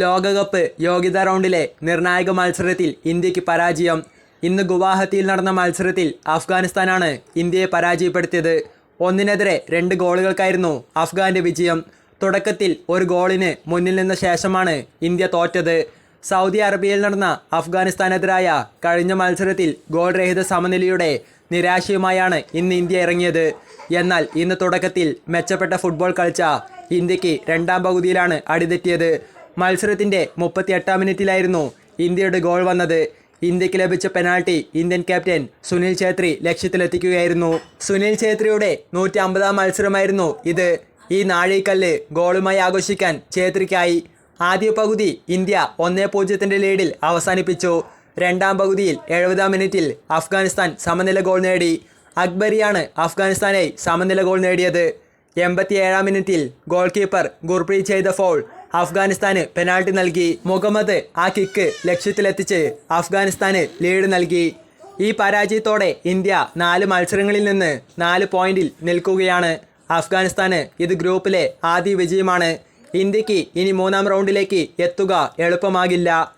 ലോകകപ്പ് യോഗ്യതാ റൗണ്ടിലെ നിർണായക മത്സരത്തിൽ ഇന്ത്യയ്ക്ക് പരാജയം. ഇന്ന് ഗുവാഹത്തിയിൽ നടന്ന മത്സരത്തിൽ അഫ്ഗാനിസ്ഥാനാണ് ഇന്ത്യയെ പരാജയപ്പെടുത്തിയത്. ഒന്നിനെതിരെ രണ്ട് ഗോളുകൾക്കായിരുന്നു അഫ്ഗാന്റെ വിജയം. തുടക്കത്തിൽ ഒരു ഗോളിന് മുന്നിൽ നിന്ന ശേഷമാണ് ഇന്ത്യ തോറ്റത്. സൗദി അറേബ്യയിൽ നടന്ന അഫ്ഗാനിസ്ഥാനെതിരായ കഴിഞ്ഞ മത്സരത്തിൽ ഗോൾരഹിത സമനിലയുടെ നിരാശയുമായാണ് ഇന്ന് ഇന്ത്യ ഇറങ്ങിയത്. എന്നാൽ ഇന്ന് തുടക്കത്തിൽ മെച്ചപ്പെട്ട ഫുട്ബോൾ കളിച്ച ഇന്ത്യയ്ക്ക് രണ്ടാം പകുതിയിലാണ് അടിതെറ്റിയത്. മത്സരത്തിന്റെ മുപ്പത്തിയെട്ടാം മിനിറ്റിലായിരുന്നു ഇന്ത്യയുടെ ഗോൾ വന്നത്. ഇന്ത്യയ്ക്ക് ലഭിച്ച penalty Indian captain Sunil Chhetri ലക്ഷ്യത്തിലെത്തിക്കുകയായിരുന്നു. Sunil ഛേത്രിയുടെ നൂറ്റി അമ്പതാം മത്സരമായിരുന്നു ഇത്. ഈ നാഴികക്കല്ല് ഗോളുമായി ആഘോഷിക്കാൻ ഛേത്രിക്കായി. ആദ്യ പകുതി ഇന്ത്യ ഒന്നേ പൂജ്യത്തിന്റെ ലീഡിൽ അവസാനിപ്പിച്ചു. രണ്ടാം പകുതിയിൽ എഴുപതാം മിനിറ്റിൽ അഫ്ഗാനിസ്ഥാൻ സമനില ഗോൾ നേടി. അക്ബരിയാണ് അഫ്ഗാനിസ്ഥാനായി സമനില ഗോൾ നേടിയത്. എൺപത്തിയേഴാം മിനിറ്റിൽ ഗോൾ കീപ്പർ ഗുർപ്രീത് ചെയ്ത ഫോൾ അഫ്ഗാനിസ്ഥാന് പെനാൾട്ടി നൽകി. മുഹമ്മദ് ആ കിക്ക് ലക്ഷ്യത്തിലെത്തിച്ച് അഫ്ഗാനിസ്ഥാന് ലീഡ് നൽകി. ഈ പരാജയത്തോടെ ഇന്ത്യ നാല് മത്സരങ്ങളിൽ നിന്ന് നാല് പോയിന്റിൽ നിൽക്കുകയാണ്. അഫ്ഗാനിസ്ഥാന് ഇത് ഗ്രൂപ്പിലെ ആദ്യ വിജയമാണ്. ഇന്ത്യയ്ക്ക് ഇനി മൂന്നാം റൗണ്ടിലേക്ക് എത്തുക എളുപ്പമാകില്ല.